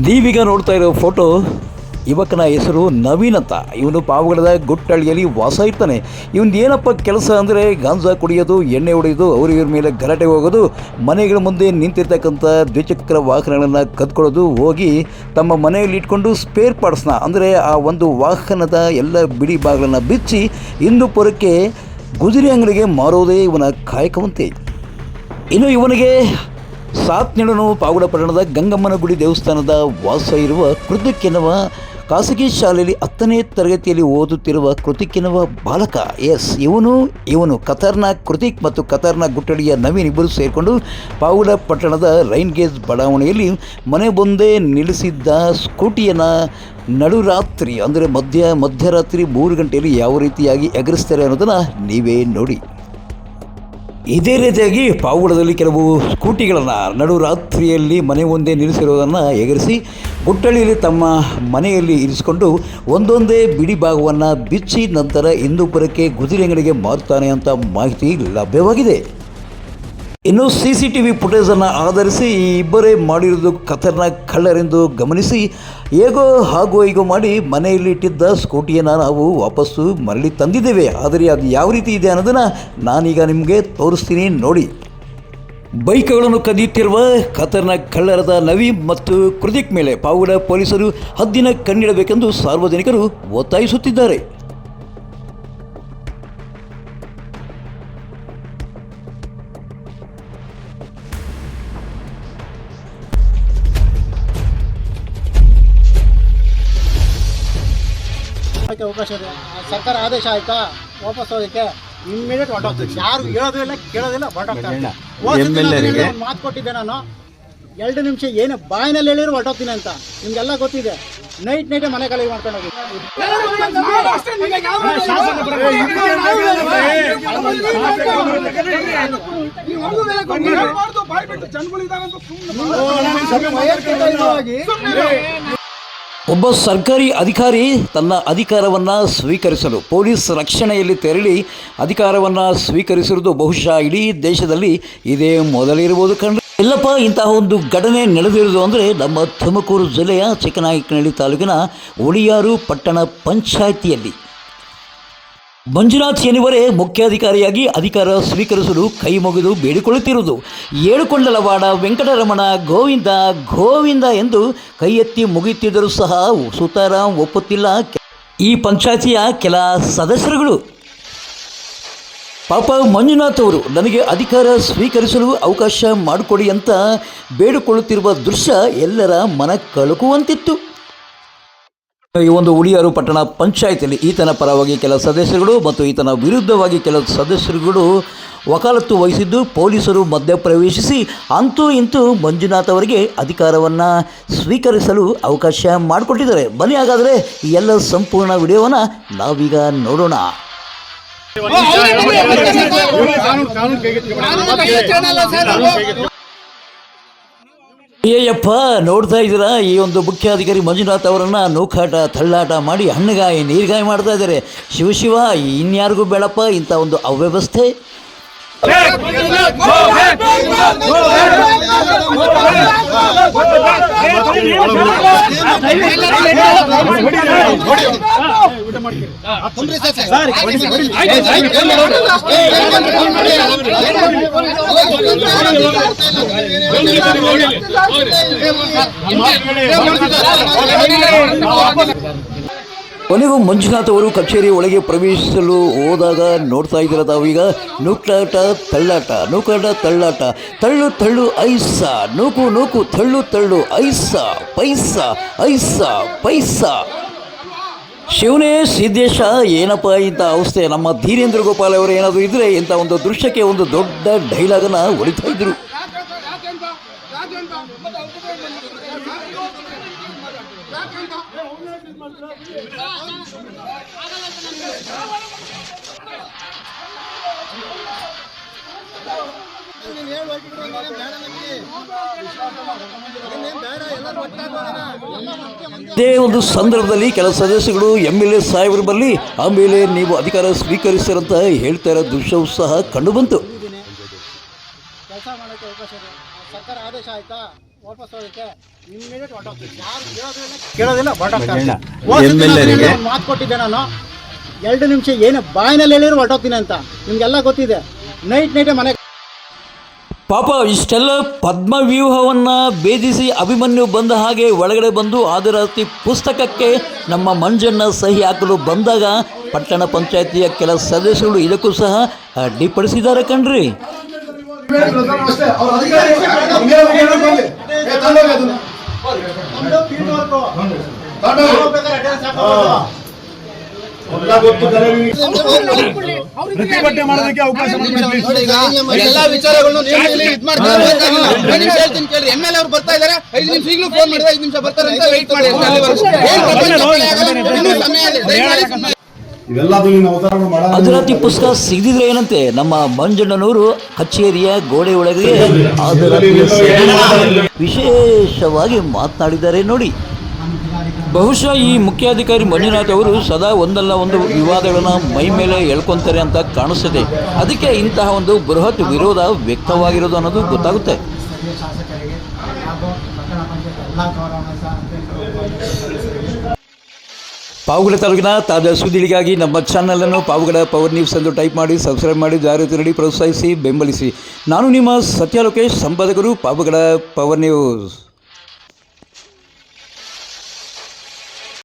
ನೀವೀಗ ನೋಡ್ತಾ ಇರೋ ಫೋಟೋ ಯುವಕನ ಹೆಸರು ನವೀನ್ ಅಂತ. ಇವನು ಪಾವಗಡದ ಗುಟ್ಟಳ್ಳಿಯಲ್ಲಿ ವಾಸ ಇರ್ತಾನೆ. ಇವನ್ ಏನಪ್ಪ ಕೆಲಸ ಅಂದರೆ ಗಾಂಜಾ ಕುಡಿಯೋದು, ಎಣ್ಣೆ ಹೊಡೆಯೋದು, ಅವ್ರ ಇವ್ರ ಮೇಲೆ ಗಲಾಟೆ ಹೋಗೋದು, ಮನೆಗಳ ಮುಂದೆ ನಿಂತಿರ್ತಕ್ಕಂಥ ದ್ವಿಚಕ್ರ ವಾಹನಗಳನ್ನು ಕದ್ಕೊಳ್ಳೋದು, ಹೋಗಿ ತಮ್ಮ ಮನೆಯಲ್ಲಿ ಇಟ್ಕೊಂಡು ಸ್ಪೇರ್ ಪಾರ್ಟ್ಸ್ನ ಅಂದರೆ ಆ ಒಂದು ವಾಹನದ ಎಲ್ಲ ಬಿಡಿ ಭಾಗಗಳನ್ನು ಬಿಚ್ಚಿ ಹಿಂದೂಪುರಕ್ಕೆ ಗುಜರಿ ಅಂಗಡಿಗೆ ಮಾರೋದೇ ಇವನ ಕಾಯಕವಂತೆ. ಇನ್ನು ಇವನಿಗೆ ಸಾಥ್ ನೀಡನು ಪಾವಗಡ ಪಟ್ಟಣದ ಗಂಗಮ್ಮನ ಗುಡಿ ದೇವಸ್ಥಾನದ ವಾಸ ಇರುವ ಕೃತಿಕೆನವ ಖಾಸಗಿ ಶಾಲೆಯಲ್ಲಿ ಹತ್ತನೇ ತರಗತಿಯಲ್ಲಿ ಓದುತ್ತಿರುವ ಕೃತಿಕೆನವ ಬಾಲಕ. ಎಸ್, ಇವನು ಇವನು ಕತರ್ನ ಕೃತಿಕ್ ಮತ್ತು ಕತರ್ನ ಗುಟ್ಟಡಿಯ ನವೀನ್ ಇಬ್ಬರು ಸೇರಿಕೊಂಡು ಪಾವಗಡ ಪಟ್ಟಣದ ರೈನ್ ಗೇಜ್ ಬಡಾವಣೆಯಲ್ಲಿ ಮನೆ ಮುಂದೆ ನಿಲ್ಲಿಸಿದ್ದ ಸ್ಕೂಟಿಯನ್ನು ನಡುರಾತ್ರಿ, ಅಂದರೆ ಮಧ್ಯ ಮಧ್ಯರಾತ್ರಿ ಮೂರು ಗಂಟೆಯಲ್ಲಿ ಯಾವ ರೀತಿಯಾಗಿ ಎಗರಿಸ್ತಾರೆ ಅನ್ನೋದನ್ನು ನೀವೇ ನೋಡಿ. ಇದೇ ರೀತಿಯಾಗಿ ಪಾವುಗಳದಲ್ಲಿ ಕೆಲವು ಸ್ಕೂಟಿಗಳನ್ನು ನಡು ರಾತ್ರಿಯಲ್ಲಿ ಮನೆ ಮುಂದೆ ನಿಲ್ಲಿಸಿರುವುದನ್ನು ಎಗರಿಸಿ ಗುಟ್ಟಳಿಯಲ್ಲಿ ತಮ್ಮ ಮನೆಯಲ್ಲಿ ಇರಿಸಿಕೊಂಡು ಒಂದೊಂದೇ ಬಿಡಿ ಭಾಗವನ್ನು ಬಿಚ್ಚಿ ನಂತರ ಹಿಂದೂಪುರಕ್ಕೆ ಗುದಿರೆಂಗಡಿಗೆ ಅಂಗಡಿಗೆ ಮಾರುತ್ತಾನೆ ಅಂತ ಮಾಹಿತಿ ಲಭ್ಯವಾಗಿದೆ. ಇನ್ನು ಸಿ ಸಿ ಟಿ ವಿ ಫುಟೇಜನ್ನು ಆಧರಿಸಿ ಈ ಇಬ್ಬರೇ ಮಾಡಿರುವುದು ಖತರ್ನಾಕ್ ಕಳ್ಳರೆಂದು ಗಮನಿಸಿ ಹೇಗೋ ಹಾಗೋ ಹೀಗೋ ಮಾಡಿ ಮನೆಯಲ್ಲಿ ಇಟ್ಟಿದ್ದ ಸ್ಕೂಟಿಯನ್ನು ನಾವು ವಾಪಸ್ಸು ಮರಳಿ ತಂದಿದ್ದೇವೆ. ಆದರೆ ಅದು ಯಾವ ರೀತಿ ಇದೆ ಅನ್ನೋದನ್ನು ನಾನೀಗ ನಿಮಗೆ ತೋರಿಸ್ತೀನಿ ನೋಡಿ. ಬೈಕ್ಗಳನ್ನು ಕದಿಯುತ್ತಿರುವ ಖತರ್ನಾಕ್ ಕಳ್ಳರದ ನವೀಬ್ ಮತ್ತು ಕೃತಿಕ್ ಮೇಲೆ ಪಾವುಡ ಪೊಲೀಸರು ಹದ್ದಿನ ಕಣ್ಣಿಡಬೇಕೆಂದು ಸಾರ್ವಜನಿಕರು ಒತ್ತಾಯಿಸುತ್ತಿದ್ದಾರೆ. ಅದಕ್ಕೆ ಅವಕಾಶ ಇದೆ. ಸರ್ಕಾರ ಆದೇಶ ಆಯ್ತಾ? ವಾಪಸ್ ಹೋಗಕ್ಕೆ ಇಮ್ಮಿಡಿಯೇಟ್ ಹೊರಟೋಗ್ತೀವಿ ಯಾರು ಹೇಳೋದು ಇಲ್ಲ ಕೇಳೋದಿಲ್ಲ ಹೊರಟೋಗ್ತಾರೆ ಮಾತು ಕೊಟ್ಟಿದ್ದೆ ನಾನು. ಎರಡು ನಿಮಿಷ ಏನು ಬಾಯಿನಲ್ಲಿ ಹೇಳಿದ್ರು ಹೊರಟೋಗ್ತೀನಿ ಅಂತ. ನಿಮ್ಗೆಲ್ಲ ಗೊತ್ತಿದೆ. ನೈಟ್ ನೈಟೇ ಮನೆ ಕಳಿಗೆ ಮಾಡ್ಕೊಂಡು ಹೋಗಿ. ಒಬ್ಬ ಸರ್ಕಾರಿ ಅಧಿಕಾರಿ ತನ್ನ ಅಧಿಕಾರವನ್ನು ಸ್ವೀಕರಿಸಲು ಪೊಲೀಸ್ ರಕ್ಷಣೆಯಲ್ಲಿ ತೆರಳಿ ಅಧಿಕಾರವನ್ನು ಸ್ವೀಕರಿಸಿರುವುದು ಬಹುಶಃ ಇಡೀ ದೇಶದಲ್ಲಿ ಇದೇ ಮೊದಲಿರುವುದು ಕಂಡು ಇಲ್ಲಪ್ಪ, ಇಂತಹ ಒಂದು ಘಟನೆ ನಡೆದಿರುವುದು ಅಂದರೆ ನಮ್ಮ ತುಮಕೂರು ಜಿಲ್ಲೆಯ ಚಿಕ್ಕನಾಯಕನಹಳ್ಳಿ ತಾಲೂಕಿನ ಒಳಿಯಾರು ಪಟ್ಟಣ ಪಂಚಾಯಿತಿಯಲ್ಲಿ. ಮಂಜುನಾಥ್ ಶನಿವರೇ ಮುಖ್ಯಾಧಿಕಾರಿಯಾಗಿ ಅಧಿಕಾರ ಸ್ವೀಕರಿಸಲು ಕೈ ಮುಗಿದು ಬೇಡಿಕೊಳ್ಳುತ್ತಿರುವುದು. ಏಳುಕೊಂಡಲವಾಡ ವೆಂಕಟರಮಣ ಗೋವಿಂದ ಗೋವಿಂದ ಎಂದು ಕೈ ಎತ್ತಿ ಮುಗಿಯುತ್ತಿದ್ದರೂ ಸಹ ಸುತಾರಾಮ್ ಒಪ್ಪುತ್ತಿಲ್ಲ. ಈ ಪಂಚಾಯತಿಯ ಕೆಲ ಸದಸ್ಯರುಗಳು. ಪಾಪ ಮಂಜುನಾಥ್ ಅವರು, ನನಗೆ ಅಧಿಕಾರ ಸ್ವೀಕರಿಸಲು ಅವಕಾಶ ಮಾಡಿಕೊಡಿ ಅಂತ ಬೇಡಿಕೊಳ್ಳುತ್ತಿರುವ ದೃಶ್ಯ ಎಲ್ಲರ ಮನ ಕಳುಕುವಂತಿತ್ತು. ಈ ಒಂದು ಉಳಿಯಾರು ಪಟ್ಟಣ ಪಂಚಾಯತಿಯಲ್ಲಿ ಈತನ ಪರವಾಗಿ ಕೆಲ ಸದಸ್ಯರುಗಳು ಮತ್ತು ಈತನ ವಿರುದ್ಧವಾಗಿ ಕೆಲ ಸದಸ್ಯರುಗಳು ವಕಾಲತ್ತು ವಹಿಸಿದ್ದು ಪೊಲೀಸರು ಮಧ್ಯಪ್ರವೇಶಿಸಿ ಅಂತೂ ಇಂತೂ ಮಂಜುನಾಥ್ ಅವರಿಗೆ ಅಧಿಕಾರವನ್ನು ಸ್ವೀಕರಿಸಲು ಅವಕಾಶ ಮಾಡಿಕೊಟ್ಟಿದ್ದಾರೆ. ಬನ್ನಿ ಹಾಗಾದರೆ ಈ ಎಲ್ಲ ಸಂಪೂರ್ಣ ವಿಡಿಯೋವನ್ನು ನಾವೀಗ ನೋಡೋಣ. ಏಯಪ್ಪ ನೋಡ್ತಾ ಇದ್ದೀರಾ ಈ ಒಂದು ಮುಖ್ಯಾಧಿಕಾರಿ ಮಂಜುನಾಥ್ ಅವರನ್ನು ನೂಕಾಟ ತಳ್ಳಾಟ ಮಾಡಿ ಹಣ್ಣುಗಾಯಿ ನೀರ್ಗಾಯಿ ಮಾಡ್ತಾ ಇದ್ದಾರೆ ಶಿವ ಶಿವ ಇನ್ಯಾರಿಗೂ ಬೇಡಪ್ಪ ಇಂಥ ಒಂದು ಅವ್ಯವಸ್ಥೆ ಕೊನೆಗೂ ಮಂಜುನಾಥ್ ಅವರು ಕಚೇರಿ ಒಳಗೆ ಪ್ರವೇಶಿಸಲು ಹೋದಾಗ ನೋಡ್ತಾ ಇದ್ದೀರ ತಾವೀಗ ನೂಕಾಟ ತಳ್ಳಾಟ ನೂಕಾಟ ತಳ್ಳಾಟ ತಳ್ಳು ತಳ್ಳು ಐಸ ನೂಕು ನೂಕು ತಳ್ಳು ತಳ್ಳು ಐಸ ಪೈಸ ಐಸ ಪೈಸ ಶಿವನೇ ಸಿದ್ದೇಶ ಏನಪ್ಪ ಇಂಥ ಅವಸ್ಥೆ ನಮ್ಮ ಧೀರೇಂದ್ರ ಗೋಪಾಲ್ ಅವರು ಏನಾದರೂ ಇದ್ರೆ ಇಂಥ ಒಂದು ದೃಶ್ಯಕ್ಕೆ ಒಂದು ದೊಡ್ಡ ಡೈಲಾಗನ್ನು ಹೊಡಿತಾ ಇದ್ರು ಹೋಗ್ಬಿಟ್ರು ಬೇಡ ಎಲ್ಲರೂ ಇದೇ ಒಂದು ಸಂದರ್ಭದಲ್ಲಿ ಕೆಲ ಸದಸ್ಯಗಳು ಎಂ ಎಲ್ ಎ ಸಾಹೇಬರು ಬರಲಿ ಆಮೇಲೆ ನೀವು ಅಧಿಕಾರ ಸ್ವೀಕರಿಸಿರಂತ ಹೇಳ್ತಾ ಇರೋ ದೃಶ್ಯವೂ ಸಹ ಕಂಡುಬಂತು. ಕೆಲಸ ಮಾಡೋಕ್ಕೆ ಅವಕಾಶ ಇದೆ. ಸರ್ಕಾರ ಆದೇಶ ಆಯ್ತಾ? ವಾಪಸ್ ಹೋಗಕ್ಕೆ ಇಮ್ಮಿಡಿಯೇಟ್ ಹೊರಟೋಗ್ತೀನಿ ಯಾರು ಹೇಳೋದಿಲ್ಲ ಕೇಳೋದಿಲ್ಲ ಹೊರಟೋಗ್ತಾರೆ MLA ಮಾತು ಕೊಟ್ಟಿದ್ದೆ ನಾನು. ಎರಡು ನಿಮಿಷ ಏನು ಬಾಯಿನಲ್ಲಿ ಹೇಳಿದ್ರು ಹೊರಟೋಗ್ತೀನಿ ಅಂತ. ನಿಮ್ಗೆಲ್ಲ ಗೊತ್ತಿದೆ. ನೈಟ್ ನೈಟೇ ಮನೆ ಪಾಪ ಇಷ್ಟೆಲ್ಲ ಪದ್ಮವ್ಯೂಹವನ್ನು ಭೇದಿಸಿ ಅಭಿಮನ್ಯು ಬಂದ ಹಾಗೆ ಒಳಗಡೆ ಬಂದು ಆದರಾತಿ ಪುಸ್ತಕಕ್ಕೆ ನಮ್ಮ ಮಂಜನ್ನ ಸಹಿ ಹಾಕಲು ಬಂದಾಗ ಪಟ್ಟಣ ಪಂಚಾಯತಿಯ ಕೆಲ ಸದಸ್ಯರು ಇದಕ್ಕೂ ಸಹ ಅಡ್ಡಿಪಡಿಸಿದ್ದಾರೆ ಕಣ್ರಿ ಪ್ರತಿಭಟನೆ ಮಾಡೋದಕ್ಕೆ ಅವಕಾಶ ಎಲ್ಲಾ ವಿಚಾರಗಳನ್ನು ಹೇಳ್ತೀನಿ ಎಲ್ ಅವ್ರು ಬರ್ತಾ ಇದಾರೆ. ಐದು ನಿಮಿಷ ಈಗಲೂ ಫೋನ್ ಮಾಡಿದ್ರೆ ಐದು ನಿಮಿಷ ಬರ್ತಾರೆ ಅಂತ ವೆಯ್ಟ್ ಮಾಡಿ ಸಮಯ ಪುಸ್ತಕ ಸಿಗದಿದ್ರೆ ಏನಂತೆ? ನಮ್ಮ ಮಂಜಣ್ಣನವರು ಕಚೇರಿಯ ಗೋಡೆ ಒಳಗೆ ವಿಶೇಷವಾಗಿ ಮಾತನಾಡಿದ್ದಾರೆ ನೋಡಿ. ಬಹುಶಃ ಈ ಮುಖ್ಯಾಧಿಕಾರಿ ಮಂಜುನಾಥ್ ಅವರು ಸದಾ ಒಂದಲ್ಲ ಒಂದು ವಿವಾದಗಳನ್ನು ಮೈ ಮೇಲೆ ಎಳ್ಕೊಂತಾರೆ ಅಂತ ಕಾಣಿಸ್ತದೆ. ಅದಕ್ಕೆ ಇಂತಹ ಒಂದು ಬೃಹತ್ ವಿರೋಧ ವ್ಯಕ್ತವಾಗಿರೋದು ಅನ್ನೋದು ಗೊತ್ತಾಗುತ್ತೆ. ಪಾವುಗಡ ತಾಲೂಕಿನ ತಾಜಾ ಸುದ್ದಿಗಳಿಗಾಗಿ ನಮ್ಮ ಚಾನಲನ್ನು ಪಾವುಗಡ ಪವರ್ ನ್ಯೂಸ್ ಎಂದು ಟೈಪ್ ಮಾಡಿ ಸಬ್ಸ್ಕ್ರೈಬ್ ಮಾಡಿ, ಜಾಗೃತಿ ನೀಡಿ, ಪ್ರೋತ್ಸಾಹಿಸಿ, ಬೆಂಬಲಿಸಿ. ನಾನು ನಿಮ್ಮ ಸತ್ಯ ಲೋಕೇಶ್ ಸಂಪಾದಕರು ಪಾವುಗಡ ಪವರ್ ನ್ಯೂಸ್